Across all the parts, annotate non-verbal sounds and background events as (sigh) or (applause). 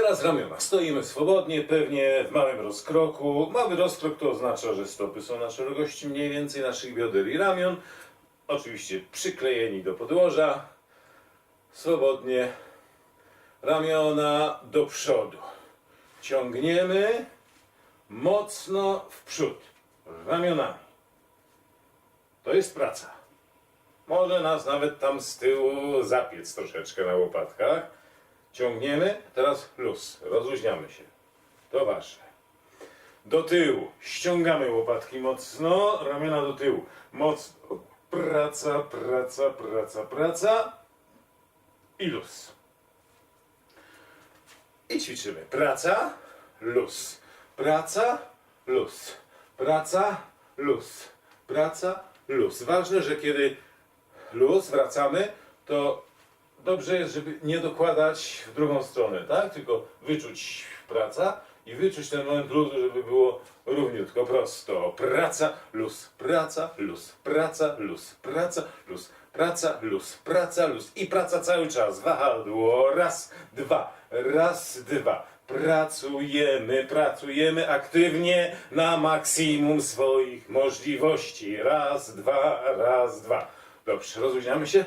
Teraz ramiona. Stoimy swobodnie, pewnie w małym rozkroku. Mały rozkrok to oznacza, że stopy są na szerokości mniej więcej naszych bioder i ramion. Oczywiście przyklejeni do podłoża. Swobodnie. Ramiona do przodu. Ciągniemy mocno w przód. Ramionami. To jest praca. Może nas nawet tam z tyłu zapiec troszeczkę na łopatkach. Ciągniemy, teraz luz, rozluźniamy się. To wasze. Do tyłu, ściągamy łopatki mocno, ramiona do tyłu. Mocno. Praca, praca, praca, praca. I luz. I ćwiczymy. Praca, luz. Praca, luz. Praca, luz. Praca, luz. Ważne, że kiedy luz, wracamy, to dobrze jest, żeby nie dokładać w drugą stronę, tak? Tylko wyczuć praca i wyczuć ten moment luzu, żeby było równiutko, prosto. Praca, luz, praca, luz, praca, luz, praca, luz, praca, luz, praca, luz i praca cały czas. Wahadło, raz, dwa, raz, dwa. Pracujemy, pracujemy aktywnie na maksimum swoich możliwości. Raz, dwa, raz, dwa. Dobrze, rozluźniamy się.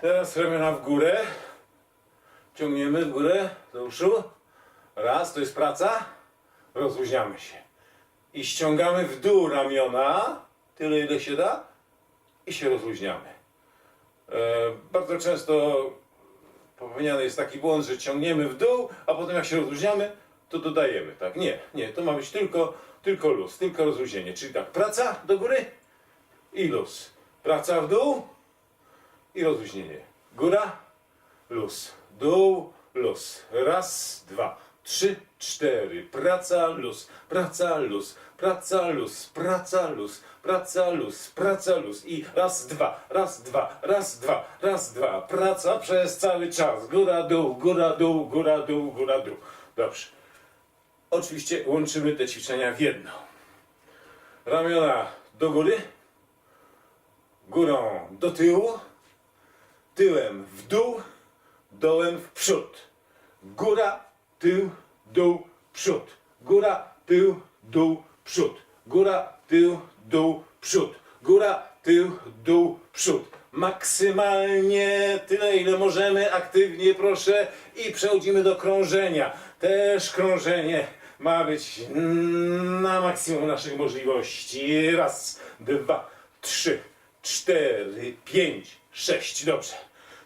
Teraz ramiona w górę. Ciągniemy w górę do uszu. Raz, to jest praca. Rozluźniamy się. I ściągamy w dół ramiona, tyle ile się da, i się rozluźniamy. E, bardzo często popełniany jest taki błąd, że ciągniemy w dół, a potem jak się rozluźniamy, to dodajemy. Tak? Nie, nie, to ma być tylko, tylko luz, tylko rozluźnienie. Czyli tak, praca do góry i luz. Praca w dół i rozluźnienie. Góra, luz. Dół, luz. Raz, dwa, trzy, cztery. Praca, luz. Praca, luz. Praca, luz. Praca, luz. Praca, luz. Praca, luz. I raz, dwa, raz, dwa, raz, dwa, raz, dwa. Praca przez cały czas. Góra, dół, góra, dół, góra, dół, góra, dół. Dobrze. Oczywiście łączymy te ćwiczenia w jedno. Ramiona do góry, górą do tyłu, tyłem w dół, dołem w przód. Góra, tył, dół, przód. Góra, tył, dół, przód. Góra, tył, dół, przód. Góra, tył, dół, przód. Maksymalnie tyle, ile możemy, aktywnie proszę i przechodzimy do krążenia. Też krążenie ma być na maksimum naszych możliwości. Raz, dwa, trzy, cztery, pięć, sześć. Dobrze.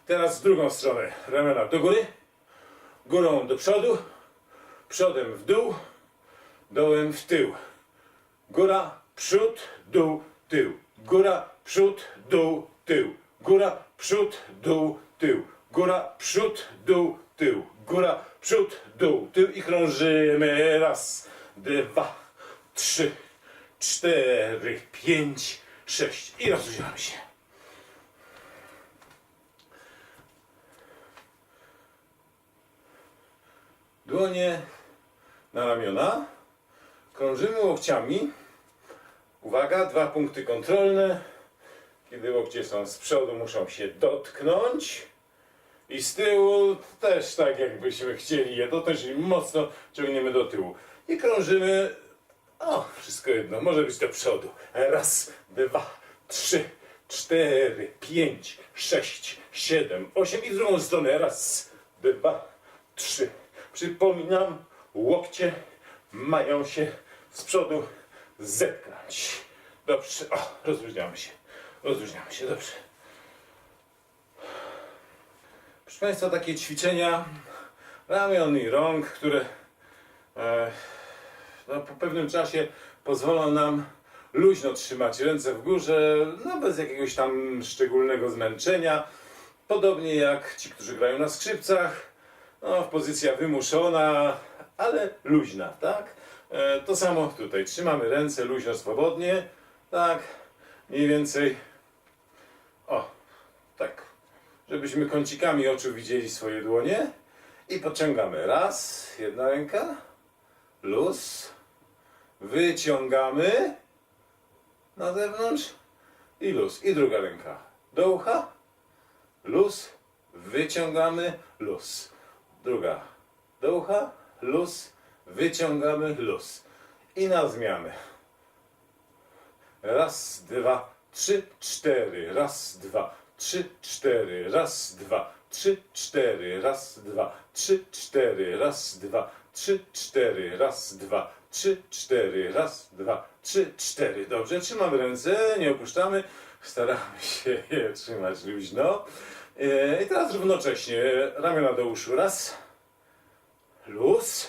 Teraz w drugą stronę. Ramiona do góry, górą do przodu, przodem w dół, dołem w tył. Góra, przód, dół, tył. Góra, przód, dół, tył. Góra, przód, dół, tył. Góra, przód, dół, tył. Góra, przód, dół, tył i krążymy. Raz, dwa, trzy, cztery, pięć, sześć. I rozluźniamy się. Dłonie na ramiona. Krążymy łokciami. Uwaga, dwa punkty kontrolne. Kiedy łokcie są z przodu, muszą się dotknąć. I z tyłu też tak, jakbyśmy chcieli je dotknąć, czyli mocno ciągniemy do tyłu. I krążymy. O, wszystko jedno, może być do przodu. Raz, dwa, trzy, cztery, pięć, sześć, siedem, osiem. I w drugą stronę. Raz, dwa, trzy. Przypominam, łokcie mają się z przodu zetknąć. Dobrze, o, rozluźniamy się. Rozluźniamy się, dobrze. Proszę Państwa, takie ćwiczenia ramion i rąk, które e, no, po pewnym czasie pozwolą nam luźno trzymać ręce w górze, no bez jakiegoś tam szczególnego zmęczenia. Podobnie jak ci, którzy grają na skrzypcach, no, pozycja wymuszona, ale luźna, tak? E, to samo tutaj. Trzymamy ręce luźno, swobodnie, tak? Mniej więcej, o, tak, żebyśmy kącikami oczu widzieli swoje dłonie i podciągamy. Raz, jedna ręka, luz, wyciągamy na zewnątrz i luz. I druga ręka do ucha, luz, wyciągamy, luz. druga do ucha, luz, wyciągamy luz. I na zmianę. Raz, dwa, trzy, cztery. Raz, dwa, trzy, cztery. Raz, dwa, trzy, cztery. Raz, dwa, trzy, cztery. Raz, dwa, trzy, cztery. Raz, dwa, trzy, cztery. Raz, dwa, trzy, cztery. Dobrze, trzymamy ręce, nie opuszczamy. Staramy się (laughs) je trzymać luźno. E, I teraz równocześnie ramiona do uszu. Raz, luz.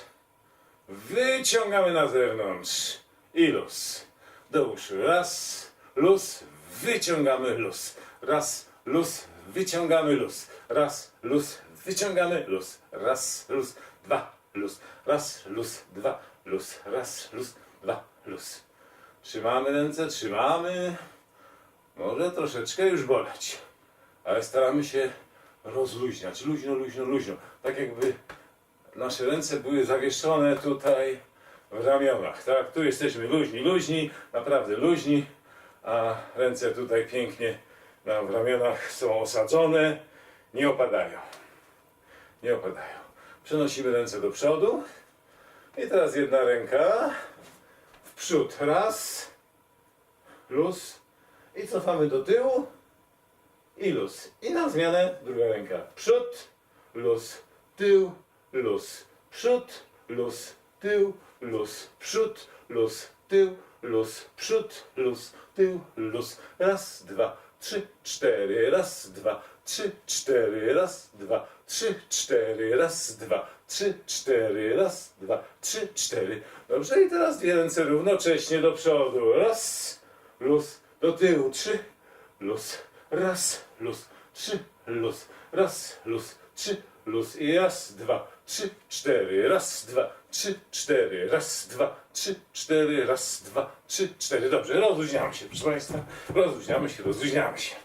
Wyciągamy na zewnątrz i luz. Do uszu. Raz, luz, wyciągamy luz. Raz, luz, wyciągamy luz. Raz, luz, wyciągamy luz. Raz, luz, dwa, luz. Raz, luz, dwa, luz. Raz, luz, dwa, luz. Trzymamy ręce, trzymamy. Może troszeczkę już boleć, ale staramy się rozluźniać. Luźno, luźno, luźno. Tak jakby nasze ręce były zawieszone tutaj w ramionach, tak? Tu jesteśmy luźni, luźni, naprawdę luźni, a ręce tutaj pięknie nam w ramionach są osadzone, nie opadają. Nie opadają. Przenosimy ręce do przodu. I teraz jedna ręka w przód. Raz, luz. I cofamy do tyłu. I luz. I na zmianę druga ręka. Przód, luz, tył, luz, przód, luz, tył, luz, przód, luz, tył, luz, przód, luz, tył, luz. Raz, dwa, trzy, cztery. Raz, dwa, trzy, cztery. Raz, dwa, trzy, cztery. Raz, dwa, trzy, cztery. Raz, dwa, trzy, cztery. Dobrze, i teraz dwie ręce równocześnie do przodu. Raz, luz, do tyłu. Trzy, luz. Raz, luz, trzy, luz. Raz, luz, trzy, luz. I raz, dwa, trzy, cztery. Raz, dwa, trzy, cztery. Raz, dwa, trzy, cztery. Raz, dwa, trzy, cztery. Dobrze, rozluźniamy się, proszę Państwa. Rozluźniamy się, rozluźniamy się.